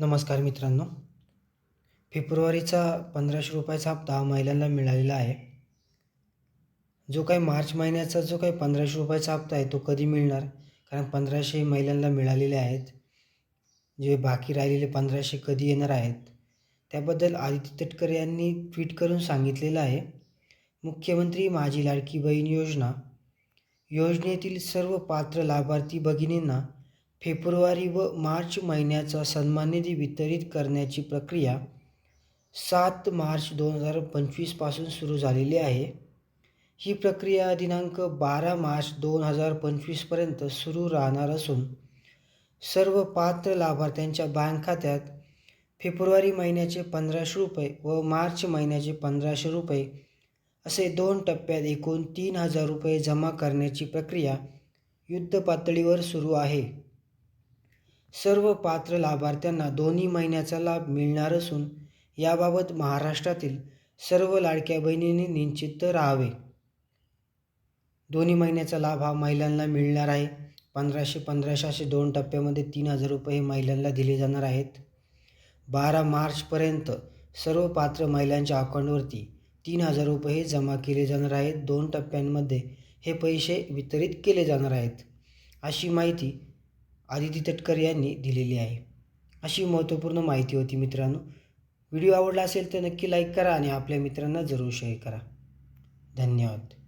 नमस्कार मित्रांनो. फेब्रुवारीचा पंधराशे रुपयाचा हप्ता हा महिलांना मिळालेला आहे. जो काही मार्च महिन्याचा जो काही पंधराशे रुपयाचा हप्ता आहे तो कधी मिळणार? कारण पंधराशे महिलांना मिळालेले आहेत. जे बाकी राहिलेले पंधराशे कधी येणार आहेत? त्याबद्दल आदित्य तटकरे यांनी ट्विट करून सांगितलेलं आहे. मुख्यमंत्री माझी लाडकी बहीण योजना. योजनेतील सर्व पात्र लाभार्थी भगिनींना फेब्रुवारी व मार्च महिन्याचा सन्मान निधी वितरित करण्याची प्रक्रिया सात मार्च दोन हजार पंचवीसपासून सुरू झालेली आहे. ही प्रक्रिया दिनांक बारा मार्च दोन हजार पंचवीसपर्यंत सुरू राहणार असून सर्व पात्र लाभार्थ्यांच्या बँक खात्यात फेब्रुवारी महिन्याचे पंधराशे रुपये व मार्च महिन्याचे पंधराशे रुपये असे दोन टप्प्यात एकूण तीन हजार रुपये जमा करण्याची प्रक्रिया युद्धपातळीवर सुरू आहे. सर्व पात्र लाभार्थ्यांना दोन्ही महिन्याचा लाभ मिळणार असून याबाबत महाराष्ट्रातील सर्व लाडक्या बहिणींनी निश्चित राहावे. दोन्ही महिन्याचा लाभ हा महिलांना मिळणार आहे. पंधराशे पंधराशे असे दोन टप्प्यामध्ये तीन हजार रुपये महिलांना दिले जाणार आहेत. बारा मार्चपर्यंत सर्व पात्र महिलांच्या अकाउंटवरती तीन हजार रुपये हे जमा केले जाणार आहेत. दोन टप्प्यांमध्ये हे पैसे वितरित केले जाणार आहेत. अशी माहिती आदिती तटकर यांनी दिलेली आहे. अशी महत्त्वपूर्ण माहिती होती मित्रांनो. व्हिडिओ आवडला असेल तर नक्की लाईक करा आणि आपल्या मित्रांना जरूर शेअर करा. धन्यवाद.